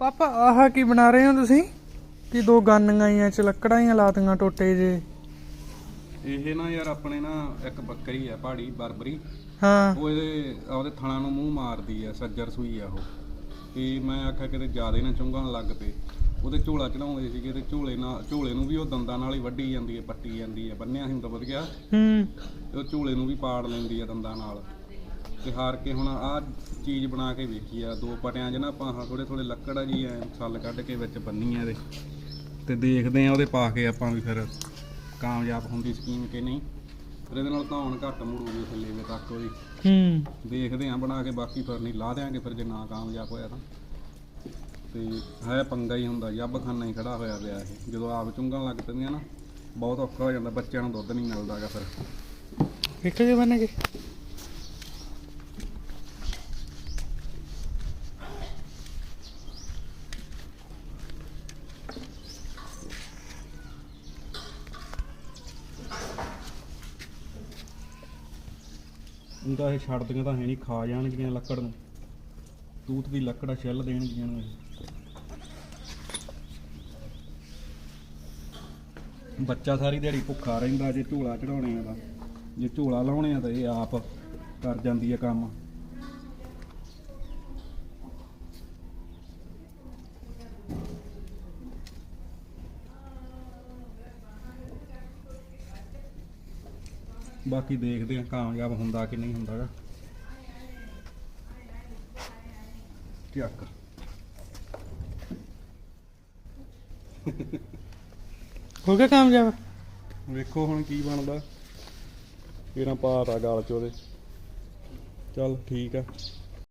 ਪਾਪਾ ਆਹ ਕੀ ਬਣਾ ਰਹੇ ਹੋ ਤੁਸੀਂ? ਕੀ ਦੋ ਗਾਨੀਆਂ ਆਈਆਂ ਚ ਲੱਕੜਾਂ ਹੀ ਲਾਤੀਆਂ ਟੋਟੇ ਜੇ? ਇਹ ਨਾ ਯਾਰ ਆਪਣੇ ਨਾ ਇੱਕ ਬੱਕਰੀ ਆ ਪਹਾੜੀ ਬਰਬਰੀ। ਹਾਂ। ਉਹ ਇਹਦੇ ਉਹਦੇ ਥਣਾ ਨੂੰ ਮੂੰਹ ਮਾਰਦੀ ਆ ਸੱਜਰ ਸੂਈ ਆ ਉਹ। ਤੇ ਮੈਂ ਆਖਿਆ ਕਿਤੇ ਜ਼ਿਆਦੇ ਨਾ ਚੁੰਗਣ ਲੱਗ ਪਏ। ਉਹਦੇ ਝੋਲਾ ਚੜਾਉਂਦੇ ਸੀਗੇ ਤੇ ਝੋਲੇ ਨਾਲ ਝੋਲੇ ਨੂੰ ਵੀ ਉਹ ਦੰਦਾਂ ਨਾਲ ਹੀ ਵੱਢੀ ਜਾਂਦੀ ਹੈ ਪੱਟੀ ਜਾਂਦੀ ਹੈ ਬੰਨਿਆ ਸੀ ਤਾਂ ਵਧੀਆ ਹੂੰ। ਉਹ ਝੋਲੇ ਨੂੰ ਵੀ ਪਾੜ ਲੈਂਦੀ ਆ ਦੰਦਾਂ ਨਾਲ। ਤੇ ਹਾਰ ਕੇ ਹੁਣ ਆਹ ਚੀਜ਼ ਬਣਾ ਕੇ ਵੇਖੀ ਆ ਦੋ ਪਟਿਆਂ 'ਚ ਨਾ ਆਪਾਂ ਥੋੜੇ ਥੋੜੇ ਲੱਕੜ ਆ ਜੀ ਐ ਛੱਲ ਕੱਢ ਕੇ ਵਿੱਚ ਬੰਨੀ ਆ ਇਹਦੇ। ਤੇ ਦੇਖਦੇ ਆ ਉਹਦੇ ਪਾ ਕੇ ਆਪਾਂ ਵੀ ਫਿਰ ਕਾਮਯਾਬ ਹੁੰਦੀ ਸਕੀਮ ਕਿ ਨਹੀਂ। ਫਿਰ ਇਹਦੇ ਨਾਲ ਧੌਣ ਘੱਟ ਮੁੜੂਗੀ ਥੱਲੇ ਵੇ ਤੱਕ ਉਹਦੀ। ਹੂੰ। ਦੇਖਦੇ ਆ ਬਣਾ ਕੇ ਬਾਕੀ ਫਿਰ ਨਹੀਂ ਲਾ ਦਿਆਂਗੇ ਫਿਰ ਜੇ ਨਾ ਕਾਮਯਾਬ ਹੋਇਆ ਤਾਂ। ਤੇ ਹੈ ਪੰਗਾ ਹੀ ਹੁੰਦਾ ਜੱਬ ਖਾਨਾ ਹੀ ਖੜਾ ਹੋਇਆ ਪਿਆ ਇਹ। ਜਦੋਂ ਆਪ ਚੁੰਗਣ ਲੱਗ ਪੈਂਦੀਆਂ ਨਾ ਬਹੁਤ ਔਖਾ ਹੋ ਜਾਂਦਾ ਬੱਚਿਆਂ ਨੂੰ ਦੁੱਧ ਨਹੀਂ ਮਿਲਦਾਗਾ ਫਿਰ। ਇੱਕ ਜੇ ਬਣਨਗੇ ਹੁਣ ਤਾਂ ਇਹ ਛੱਡਦੀਆਂ ਤਾਂ ਹੈ ਨਹੀਂ, ਖਾ ਜਾਣਗੀਆਂ ਲੱਕੜ ਨੂੰ। ਤੂਤ ਦੀ ਲੱਕੜਾ ਛਿੱਲ ਦੇਣਗੀਆਂ ਨੂੰ ਇਹ। ਬੱਚਾ ਸਾਰੀ ਦਿਹਾੜੀ ਭੁੱਖਾ ਰਹਿੰਦਾ, ਜੇ ਝੋਲਾ ਚੜਾਉਣੇ ਆ ਤਾਂ। ਜੇ ਝੋਲਾ ਲਾਉਣੇ ਆ ਤਾਂ ਇਹ ਆਪ ਕਰ ਜਾਂਦੀ ਹੈ ਕੰਮ। ਬਾਕੀ ਦੇਖਦੇ ਆ ਕਾਮਯਾਬ ਹੁੰਦਾ ਕਿ ਨਹੀਂ ਹੁੰਦਾਗਾ ਚੱਕ। ਹੋ ਗਿਆ ਕਾਮਯਾਬ? ਵੇਖੋ ਹੁਣ ਕੀ ਬਣਦਾ। ਕਿਹੜਾ ਪਾਤਾ ਗਲ ਚ ਉਹਦੇ। ਚੱਲ ਠੀਕ ਆ।